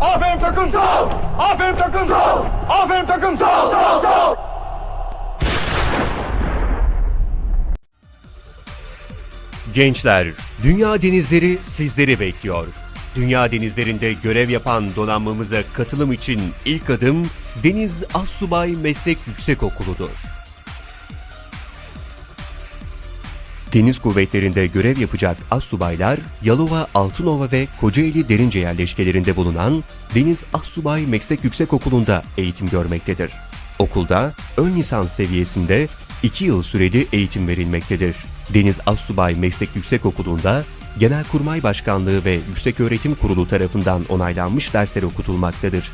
Aferin takım. Sağ Aferin takım. Sağ Aferin takım. Sağ sağ sağ. Gençler, dünya denizleri sizleri bekliyor. Dünya denizlerinde görev yapan donanmamıza katılım için ilk adım Deniz Assubay Meslek Yüksekokulu'dur. Deniz kuvvetlerinde görev yapacak assubaylar, Yalova, Altınova ve Kocaeli Derince yerleşkelerinde bulunan Deniz Assubay Meslek Yüksekokulu'nda eğitim görmektedir. Okulda ön lisans seviyesinde 2 yıl süreli eğitim verilmektedir. Deniz Assubay Meslek Yüksekokulu'nda Genelkurmay Başkanlığı ve Yükseköğretim Kurulu tarafından onaylanmış dersler okutulmaktadır.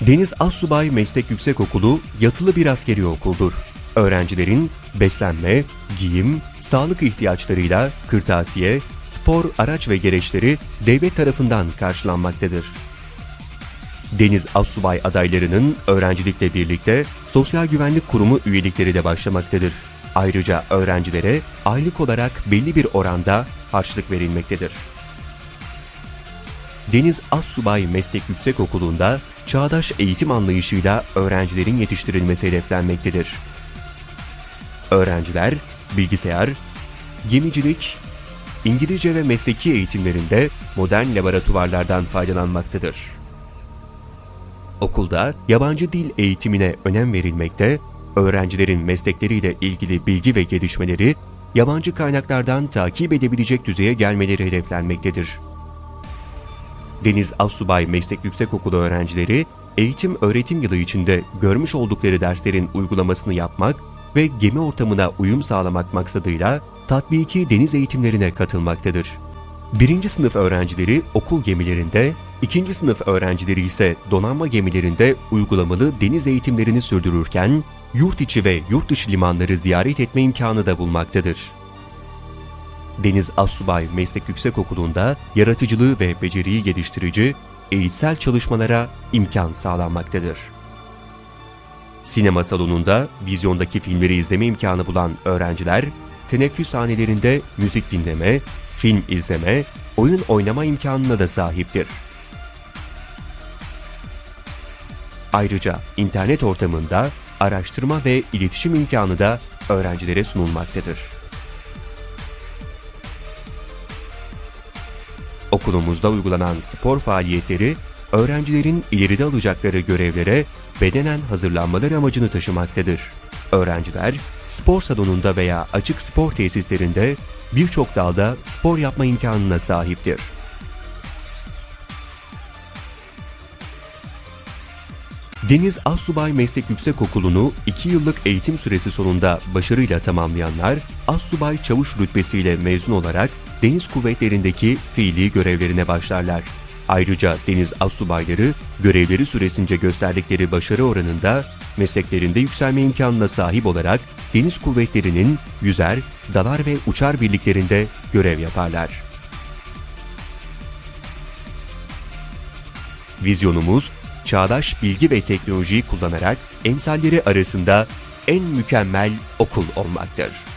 Deniz Assubay Meslek Yüksekokulu yatılı bir askeri okuldur. Öğrencilerin beslenme, giyim, sağlık ihtiyaçlarıyla kırtasiye, spor araç ve gereçleri devlet tarafından karşılanmaktadır. Deniz Assubay adaylarının öğrencilikle birlikte Sosyal Güvenlik Kurumu üyelikleri de başlamaktadır. Ayrıca öğrencilere aylık olarak belli bir oranda harçlık verilmektedir. Deniz Assubay Meslek Yüksekokulu'nda çağdaş eğitim anlayışıyla öğrencilerin yetiştirilmesi hedeflenmektedir. Öğrenciler bilgisayar, gemicilik, İngilizce ve mesleki eğitimlerinde modern laboratuvarlardan faydalanmaktadır. Okulda yabancı dil eğitimine önem verilmekte, öğrencilerin meslekleriyle ilgili bilgi ve gelişmeleri yabancı kaynaklardan takip edebilecek düzeye gelmeleri hedeflenmektedir. Deniz Assubay Meslek Yüksekokulu öğrencileri eğitim öğretim yılı içinde görmüş oldukları derslerin uygulamasını yapmak ve gemi ortamına uyum sağlamak maksadıyla tatbiki deniz eğitimlerine katılmaktadır. Birinci sınıf öğrencileri okul gemilerinde, ikinci sınıf öğrencileri ise donanma gemilerinde uygulamalı deniz eğitimlerini sürdürürken, yurt içi ve yurt dışı limanları ziyaret etme imkanı da bulmaktadır. Deniz Assubay Meslek Yüksekokulu'nda yaratıcılığı ve beceriyi geliştirici, eğitsel çalışmalara imkan sağlanmaktadır. Sinema salonunda vizyondaki filmleri izleme imkanı bulan öğrenciler, teneffüs sahnelerinde müzik dinleme, film izleme, oyun oynama imkanına da sahiptir. Ayrıca internet ortamında araştırma ve iletişim imkanı da öğrencilere sunulmaktadır. Okulumuzda uygulanan spor faaliyetleri, öğrencilerin ileride alacakları görevlere bedenen hazırlanmaları amacını taşımaktadır. Öğrenciler, spor salonunda veya açık spor tesislerinde birçok dalda spor yapma imkanına sahiptir. Deniz Assubay Meslek Yüksekokulu'nu 2 yıllık eğitim süresi sonunda başarıyla tamamlayanlar, Assubay Çavuş rütbesiyle mezun olarak deniz kuvvetlerindeki fiili görevlerine başlarlar. Ayrıca deniz assubayları görevleri süresince gösterdikleri başarı oranında mesleklerinde yükselme imkanına sahip olarak deniz kuvvetlerinin yüzer, dalar ve uçar birliklerinde görev yaparlar. Vizyonumuz, çağdaş bilgi ve teknolojiyi kullanarak emsalleri arasında en mükemmel okul olmaktır.